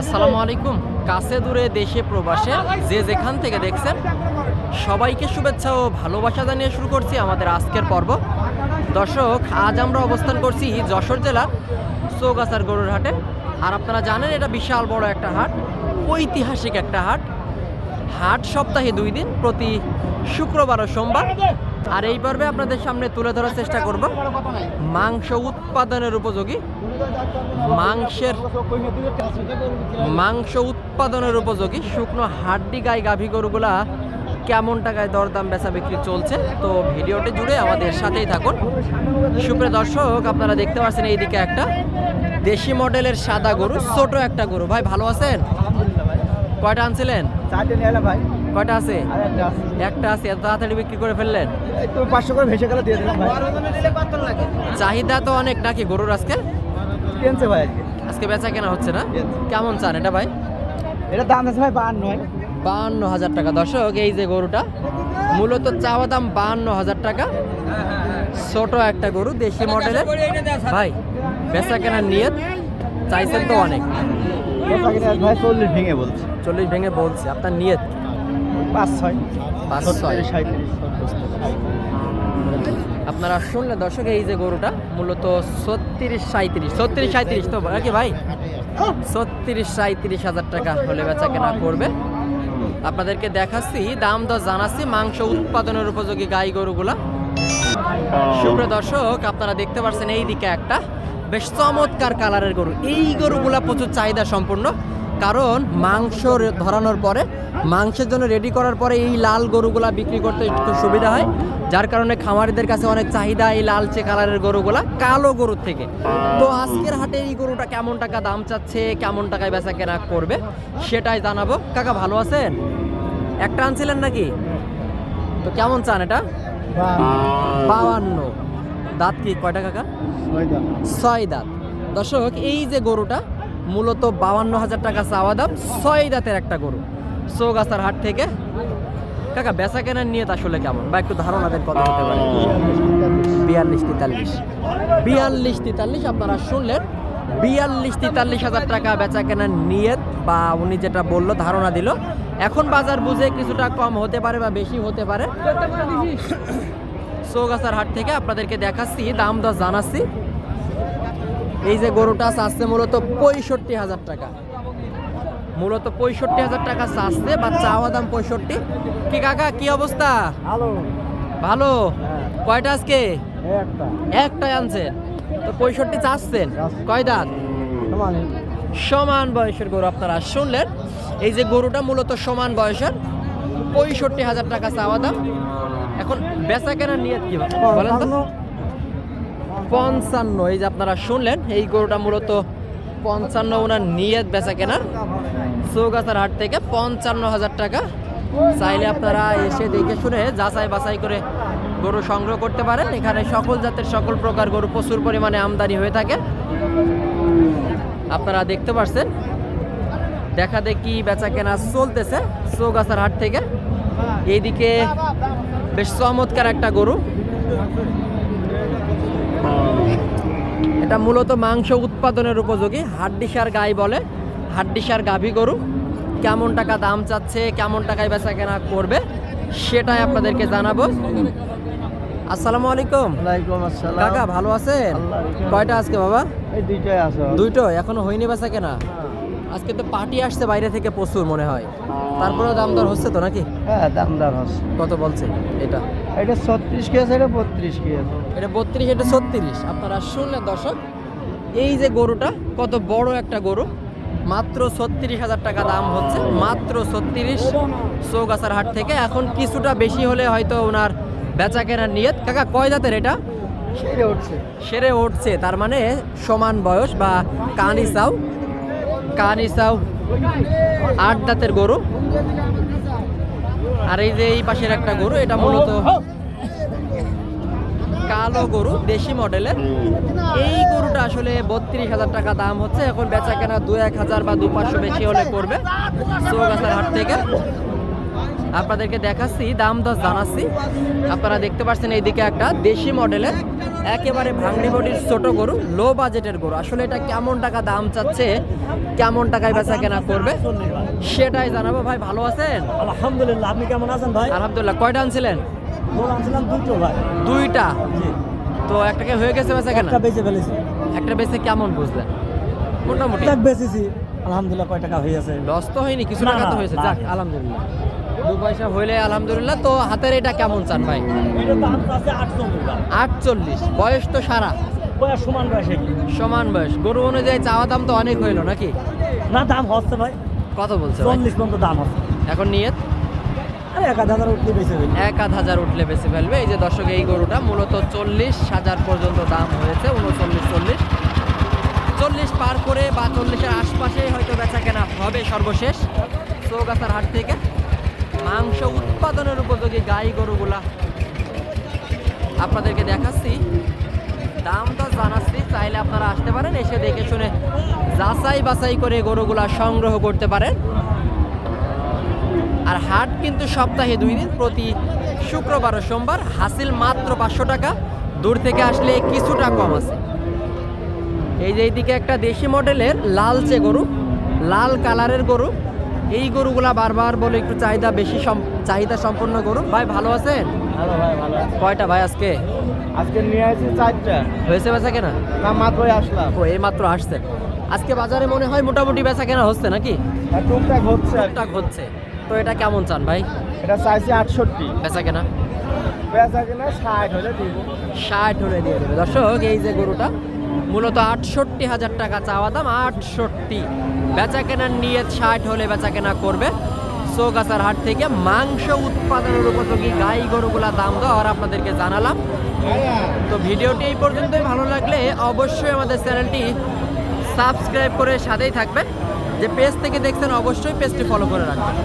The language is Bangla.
আসসালামু আলাইকুম। কাছে দূরে দেশে প্রবাসে যে যেখান থেকে দেখছেন, সবাইকে শুভেচ্ছা ও ভালোবাসা জানিয়ে শুরু করছি আমাদের আজকের পর্ব। দর্শক, আজ আমরা অবস্থান করছি যশোর জেলার চৌগাছার গরুর হাটে। আর আপনারা জানেন, এটা বিশাল বড় একটা হাট, ঐতিহাসিক একটা হাট। হাট সপ্তাহে দুই দিন, প্রতি শুক্রবার ও সোমবার। আর এই পর্বে আপনাদের সামনে তুলে ধরার চেষ্টা করব। মাংস উৎপাদনের উপযোগী। মাংসের মাংস উৎপাদনের উপযোগী। শুকনো হাড্ডি গাই গাভী গরুগুলা কেমন টাকায় দরদাম বেচা বিক্রি চলছে? তো ভিডিওটি জুড়ে আমাদের সাথেই থাকুন। সুপ্রিয় দর্শক, আপনারা দেখতে পাচ্ছেন এইদিকে একটা দেশি মডেলের সাদা গরু, ছোট একটা গরু। ভাই, ভালো আছেন? কয়টা আনছিলেন? ভাই। কয়টা আছে? একটা আছে। এত তাড়াতাড়ি বিক্রি করে ফেললেন? তো পাঁচশো করে ভেসে গেলে দিয়ে দিলাম চাহিদা তো অনেক নাকি গরুর আজকে? কিনছে ভাই আজকে? বেচা কেনা হচ্ছে না? কেমন চান এটা ভাই? এটা দাম আছে ভাই বাহান্ন বাহান্ন হাজার টাকা। দর্শক এই যে গরুটা মূলত চাওয়া দাম বাহান্ন হাজার টাকা। ছোট একটা গরু দেশি মডেলের। ভাই বেচা কেনার নিয়ত চাইছেন তো অনেক। ভাই চল্লিশ ভেঙে বলছে। চল্লিশ ভেঙে বলছি। আপনার নিয়ত? পাঁচ ছয়। পাঁচ ছয়। আপনারা শুনলে দর্শক এই যে গরুটা মূলত ছত্রিশ সাঁত্রিশ ছত্রিশ সাঁত্রিশ তো নাকি ভাই? ছত্রিশ সাঁত্রিশ হাজার টাকা হলে বেচা কেনা করবে। আপনাদেরকে দেখাচ্ছি দাম দর জানাচ্ছি মাংস উৎপাদনের উপযোগী গাই গরুগুলা। সুপ্রিয় দর্শক আপনারা দেখতে পাচ্ছেন এই দিকে একটা বেশ চমৎকার কালারের গরু। এই গরুগুলা প্রচুর চাহিদা সম্পূর্ণ কারণ মাংস ধরানোর পরে মাংসের জন্য রেডি করার পরে এই লাল গরুগুলা বিক্রি করতে একটু সুবিধা হয়। যার কারণে খামারিদের কাছে অনেক চাহিদা এই লালচে কালারের গরুগুলা কালো গরুর থেকে। তো আজকের হাটে এই গরুটা কেমন টাকা দাম চাচ্ছে কেমন টাকায় বেচা কেনা করবে সেটাই জানাব। কাকা ভালো আছেন? একটা আনছিলেন নাকি? তো কেমন চান এটা? বাউান্ন দাঁত কি? কয়টা কাকা? ছয় দাঁত। দর্শক এই যে গরুটা মূলত বাউান্ন হাজার টাকা চাওয়া দাম, ছয় দাঁতের একটা গরু। চৌগাছার হাট থেকে। কাকা, বেচা কেনার নিয়ত আসলে কেমন? বা একটু ধারণা দেন কত হতে পারে? বিয়াল্লিশ তেতাল্লিশ। বিয়াল্লিশ তেতাল্লিশ আপনারা শুনলেন। বিয়াল্লিশ তেতাল্লিশ হাজার টাকা বেচা কেনার নিয়ত, বা উনি যেটা বলল, ধারণা দিল। এখন বাজার বুঝে কিছুটা কম হতে পারে বা বেশি হতে পারে। চৌগাছার হাট থেকে আপনাদেরকে দেখাচ্ছি, দাম দর জানাচ্ছি। এই যে গরুটা চাচ্ছে মূলত পঁয়ষট্টি হাজার টাকা। মূলত পঁয়ষট্টি হাজার টাকা চাচ্ছে বা চাওয়া দাম পঁয়ষট্টি। কি কাকা কি অবস্থা? ভালো। ভালো? হ্যাঁ। কয়টা আজকে? একটা। একটাই আনছেন তো পঁয়ষট্টি চাচ্ছেন? কয় দাঁত? সমান। বয়সের গরু আপনারা শুনলেন। এই যে গরুটা মূলত সমান বয়সের পঁয়ষট্টি হাজার টাকা চাওয়া দাম। এখন বেচা কেনার নিয়ত কি বলেন তো। পঞ্চান্ন। এই যে আপনারা শুনলেন, এই গরুটা মূলত পঞ্চান্ন ওনার নিয়ত বেচা কেনার চৌগাছার হাট থেকে পঞ্চান্ন হাজার টাকা। চাইলে আপনারা এসে দেখে শুনে যাচাই বাছাই করে গরু সংগ্রহ করতে পারেন। এখানে সকল জাতের সকল প্রকার গরু প্রচুর পরিমাণে আমদানি হয়ে থাকে। আপনারা দেখতে পাচ্ছেন দেখা দেখি বেচা কেনা চলতেছে চৌগাছার হাট থেকে। এইদিকে বেশ চমৎকার একটা গরু। এটা মূলত মাংস উৎপাদনের উপযোগী। হাড্ডিসার গাই বলে। হাড্ডিসার গাভী গরু। কেমন টাকা দাম চাচ্ছে কেমন টাকায় বেচা কেনা করবে সেটাই আপনাদেরকে জানাব। আসসালামু আলাইকুম। ওয়ালাইকুম আসসালাম। কাকা ভালো আছেন? কয়টা আজকে বাবা? এই দুইটাই আছে দুইটো? এখনও হয়নি বেচা কেনা? আজকে তো পার্টি আসছে বাইরে থেকে প্রচুর মনে হয়। তারপরেও দাম দর হচ্ছে তো নাকি? হ্যাঁ দামদার হচ্ছে। কত বলছে এটা? এটা ছত্রিশ কে আছে এটা বত্রিশ কে আছে? এটা বত্রিশ এটা ছত্রিশ। আপনারা শুনলেন দর্শক এই যে গরুটা কত বড় একটা গরু। মাত্র ছত্রিশ হাজার টাকা দাম হচ্ছে মাত্র ছত্রিশ চৌগাছার হাট থেকে। এখন কিছুটা বেশি হলে হয়তো ওনার বেচা কেনার নিয়ত। কাকা কয় জাতের এটা? সেরে উঠছে। সেরে উঠছে তার মানে সমান বয়স বা কানি চাও। কানি চাও আট দাঁতের গরু। আর এই যে এই পাশের একটা গরু, এটা মূলত কালো গরু, দেশি মডেলের। এই গরুটা আসলে বত্রিশ হাজার টাকা দাম হচ্ছে, এখন বেচা কেনা দু এক হাজার বা দু পাঁচশো বেশি হলে করবে। চৌগাছার হাট থেকে। আপনাদেরকে দেখাচ্ছি দাম দশ জানাচ্ছি। আপনারা দেখতে পাচ্ছেন এইদিকে একটা দেশি মডেলের একেবারে ভাঙড়ি বডির ছোট গরু লো বাজেটের গরু। আসলে এটা কেমন টাকা দাম চাচ্ছে কেমন টাকায় বেচা কেনা করবে সেটাই জানাব। ভাই ভালো আছেন? আলহামদুলিল্লাহ আপনি কেমন আছেন ভাই? আলহামদুলিল্লাহ কয়টা আনছিলেন? দুটো ভাই। দুইটা? তো একটাকে হয়ে গেছে বেচা কেনা? বেঁচে ফেলেছি। একটা বেচে কেমন বুঝলেন? মোটামুটি। বেচেছি। আলহামদুলিল্লাহ কয় টাকা হয়েছে লস তো হয়নি কিছু টাকা তো হয়েছে। যাক আলহামদুলিল্লাহ। দু পয়সা হইলে আলহামদুলিল্লাহ তো হাতের এটা কেমন চান ভাই? আটচল্লিশ। বয়স তো সারা। সমান বয়সে। সমান বয়স। গরু অনুযায়ী চাওয়া দাম তো অনেক হইল নাকি? না দাম হচ্ছে ভাই। কত বলছে চল্লিশ পর্যন্ত দাম হচ্ছে। এখন আরে এক আধ হাজার উঠলে বেঁচে ফেলি এক আধ হাজার উঠলে বেশি ফেলবে। এই যে দর্শক এই গরুটা মূলত চল্লিশ হাজার পর্যন্ত দাম হয়েছে উনচল্লিশ চল্লিশ। চল্লিশ পার করে বা চল্লিশের আশপাশে হয়তো বেচা কেনা হবে সর্বশেষ। চৌগাছার হাট থেকে। মাংস উৎপাদনের উপযোগী গাই গরুগুলা, আপনাদেরকে দেখাচ্ছি। দামটা জানাচ্ছি, চাইলে আপনারা আসতে পারেন, এসে দেখে শুনে যাচাই বাছাই করে গরুগুলা সংগ্রহ করতে পারেন। আর হাট কিন্তু সপ্তাহে দুই দিন, প্রতি শুক্রবার ও সোমবার হাসিল মাত্র পাঁচশো টাকা। দূর থেকে আসলে কিছুটা কম আছে। এই যে এইদিকে একটা দেশি মডেলের লালচে গরু, লাল কালারের গরু এই গরুগুলা বারবার বলে একটু চাহিদা বেশি চাহিদা সম্পন্ন গরু। ভাই ভালো আছেন? ভালো ভাই ভালো। কয়টা ভাই আজকে? আজকে নিয়ে আসছি চারটা। হয়েছে বেচা কেনা? না মাত্র আসলাম। ও এই মাত্র আসছেন আজকে বাজারে মনে হয় মোটামুটি বেচা কেনা হচ্ছে নাকি? আর টুকটাক হচ্ছে টুকটাক হচ্ছে। তো এটা কেমন চান ভাই? এটা চাইছি আটষট্টি। বেচা কেনা? বেচা কিনা ষাট হলে দিব। ষাট হলে দিয়ে দেবে। দর্শক এই যে গরুটা মূলত আটষট্টি হাজার টাকা চাওয়া দাম, আটষট্টি। বেচা কেনার নিয়ে ষাট হলে বেচা কেনা করবে। চৌগাছার হাট থেকে মাংস উৎপাদনের উপযোগী গাই গরুগুলা দাম দেওয়ার আপনাদেরকে জানালাম। তো ভিডিওটি এই পর্যন্তই। ভালো লাগলে অবশ্যই আমাদের চ্যানেলটি সাবস্ক্রাইব করে সাথেই থাকবেন। যে পেজ থেকে দেখছেন অবশ্যই পেজটি ফলো করে রাখবেন।